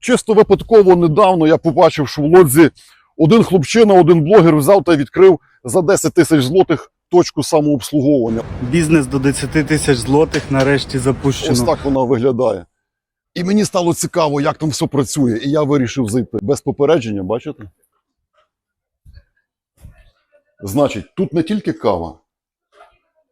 Чисто випадково недавно я побачив, що в Лодзі один хлопчина, один блогер взяв та відкрив за 10 тисяч злотих точку самообслуговування. Бізнес до 10 тисяч злотих нарешті запущено. Ось так вона виглядає. І мені стало цікаво, як там все працює, і я вирішив зайти без попередження, бачите? Значить, тут не тільки кава,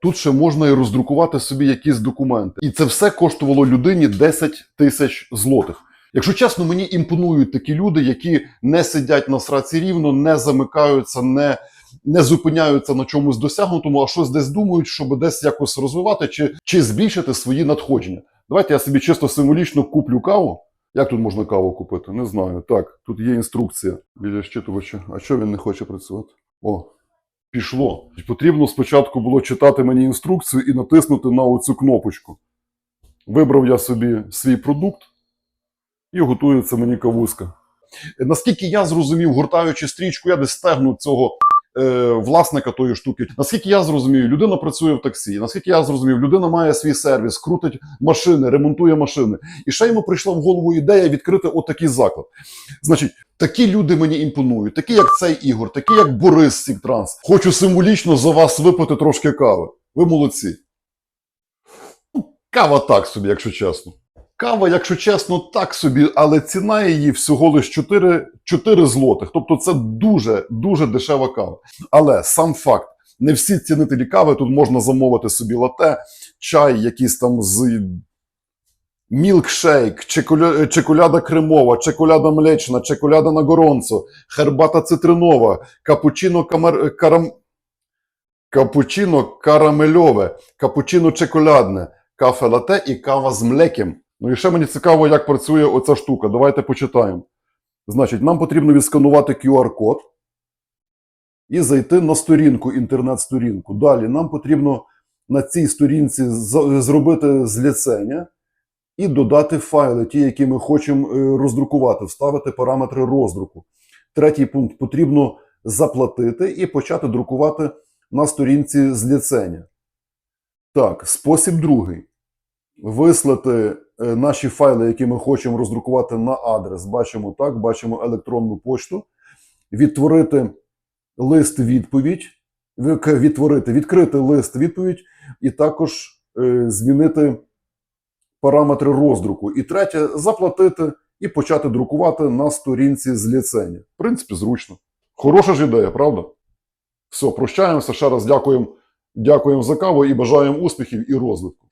тут ще можна і роздрукувати собі якісь документи. І це все коштувало людині 10 тисяч злотих. Якщо чесно, мені імпонують такі люди, які не сидять на сраці рівно, не замикаються, не, не зупиняються на чомусь досягнутому, а щось десь думають, щоб десь якось розвивати чи, чи збільшити свої надходження. Давайте я собі чисто символічно куплю каву. Як тут можна каву купити? Не знаю. Так, тут є інструкція біля щитувача. А що він не хоче працювати? О, пішло. Потрібно спочатку було читати мені інструкцію і натиснути на оцю кнопочку. Вибрав я собі свій продукт і готується мені кавузка. Наскільки я зрозумів, гуртаючи стрічку, я десь стегну цього е, власника тої штуки. Наскільки я зрозумів, людина працює в таксі. Наскільки я зрозумів, людина має свій сервіс, крутить машини, ремонтує машини. І ще йому прийшла в голову ідея відкрити отакий заклад. Значить, такі люди мені імпонують, такі як цей Ігор, такі як Борис Сіктранс. Хочу символічно за вас випити трошки кави. Ви молодці. Ну, Кава так собі, якщо чесно. Кава, якщо чесно, так собі, але ціна її всього лиш 4, 4 злотих. Тобто це дуже дуже дешева кава. Але сам факт, не всі цінителі кави тут можна замовити собі лате, чай, якийсь там з мілкшейк, чекуля- чекуляда кремова, чекуляда млечна, чекуляда на горонцо, хербата цитринова, капучино камер... карам... капучино карамельове, капучино чекулядне, кафе лате і кава з млекем. Ну і ще мені цікаво, як працює оця штука. Давайте почитаємо. Значить, нам потрібно відсканувати QR-код і зайти на сторінку, інтернет-сторінку. Далі нам потрібно на цій сторінці зробити зліцення і додати файли, ті, які ми хочемо е, роздрукувати, вставити параметри роздруку. Третій пункт потрібно заплатити і почати друкувати на сторінці зліцення. Так, спосіб другий. Вислати наші файли, які ми хочемо роздрукувати на адрес. Бачимо так, бачимо електронну пошту. Відтворити лист відповідь, відтворити, відкрити лист відповідь і також е, змінити параметри роздруку. І третє заплатити і почати друкувати на сторінці з ліцення. В принципі, зручно. Хороша ж ідея, правда? Все, прощаємося. Ще раз дякуємо, дякуємо за каву і бажаємо успіхів і розвитку.